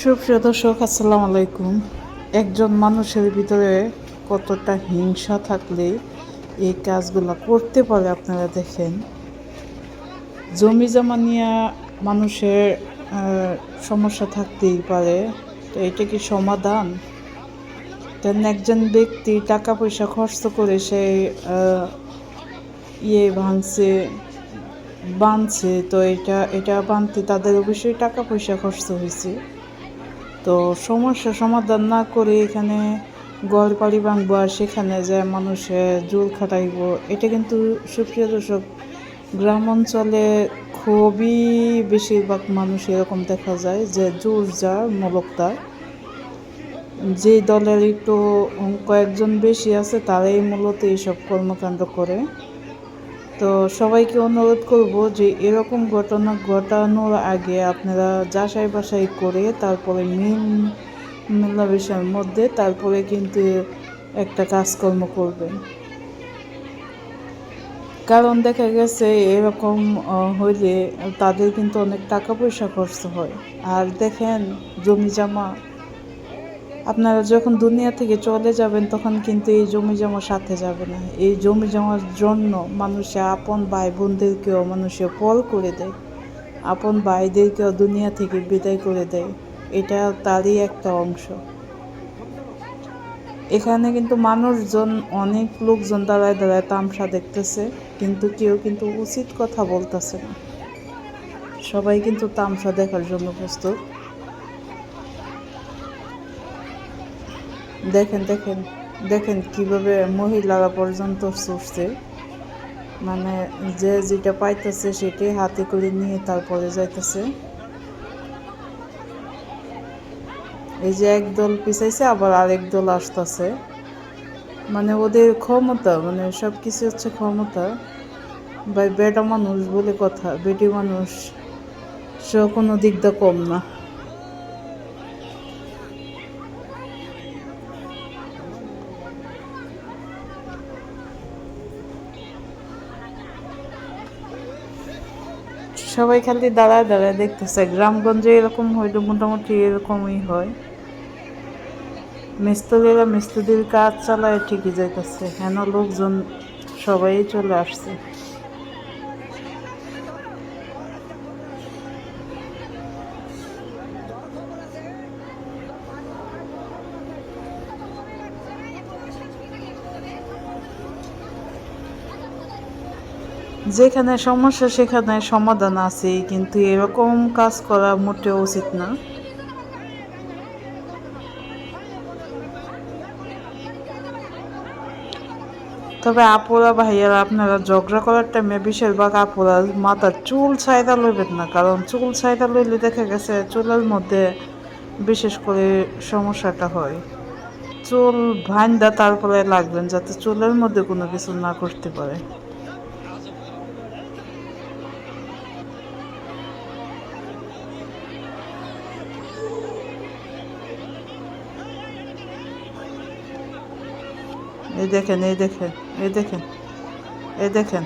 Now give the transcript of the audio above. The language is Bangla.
সুপ্রিয় দর্শক, আসসালামু আলাইকুম। একজন মানুষের ভিতরে কতটা হিংসা থাকলে এই কাজগুলো করতে পারে আপনারা দেখেন। জমি জমা নিয়ে মানুষের সমস্যা থাকতেই পারে। তো এটা কি সমাধান? তেন একজন ব্যক্তি টাকা পয়সা খরচ করে সে ইয়ে ভাঙছে বাঁধছে তো এটা এটা বাঁধতে তাদের অবশ্যই টাকা পয়সা খরচ হয়েছে। তো সমস্যা সমাধান না করে এখানে গড় বাড়ি ভাঙবো আর সেখানে যে মানুষে জোর খাটাইব, এটা কিন্তু সুপ্রিয় দর্শক, গ্রাম অঞ্চলে খুবই বেশিরভাগ মানুষ এরকম দেখা যায় যে জোর যা মূলক তার যে দলের একটু কয়েকজন বেশি আছে তারাই মূলত এইসব কর্মকাণ্ড করে। তো সবাইকে অনুরোধ করব যে এরকম ঘটনা ঘটানোর আগে আপনারা যাচাই বাসাই করে তারপরে মিল, মেলামেশার মধ্যে তারপরে কিন্তু একটা কাজকর্ম করবেন। কারণ দেখা গেছে এরকম হইলে তাদের কিন্তু অনেক টাকা পয়সা খরচ হয়। আর দেখেন, জমি জমা আপনারা যখন দুনিয়া থেকে চলে যাবেন, তখন কিন্তু এই জমি জমা সাথে যাবে না। এই জমি জমার জন্য মানুষে আপন ভাই বোনদেরকেও মানুষে পর করে দেয়। আপন ভাইদেরকেও দুনিয়া থেকে বিদায় করে দেয়। এটা তারই একটা অংশ। এখানে কিন্তু মানুষজন, অনেক লোকজন দাঁড়ায় দাঁড়ায় তামসা দেখতেছে, কিন্তু কেউ কিন্তু উচিত কথা বলতেছে না। সবাই কিন্তু তামসা দেখার জন্য প্রস্তুত। দেখেন দেখেন দেখেন কীভাবে মহিলারা পর্যন্ত ছুটছে। মানে যে যেটা পাইতেছে সেটাই হাতে করে নিয়ে তারপরে যাইতেছে। এই যে এক দল পিছাইছে, আবার আরেক দল আসতেছে। মানে ওদের ক্ষমতা মানে সব কিছু হচ্ছে ক্ষমতা। ভাই, বেটা মানুষ বলে কথা, বেটি মানুষ, সে কোনো দিক দিয়ে কম না। সবাই খালি দাঁড়ায় দাঁড়ায় দেখতেছে। গ্রামগঞ্জে এরকম হইলে মোটামুটি এরকমই হয়। মিস্ত্রিরা মিস্ত্রির কাজ চালায় ঠিকই যাইতেছে। হেন লোকজন সবাই চলে আসছে। যেখানে সমস্যা, সেখানে সমাধান আছে কিন্তু এরকম কাজ করা মোটেও উচিত না। তবে আপুরা, ভাইয়ারা, আপনারা ঝগড়া করার টাইমে বেশিরভাগ আপুরা মাথার চুল ছাইদা লইবেন না, কারণ চুল ছাইদা লইলে দেখা গেছে চুলের মধ্যে বিশেষ করে সমস্যাটা হয়। চুল ভাইন্দা তারপরে লাগবেন যাতে চুলের মধ্যে কোনো কিছু না করতে পারে। এই দেখেন এই দেখেন এই দেখেন এই দেখেন।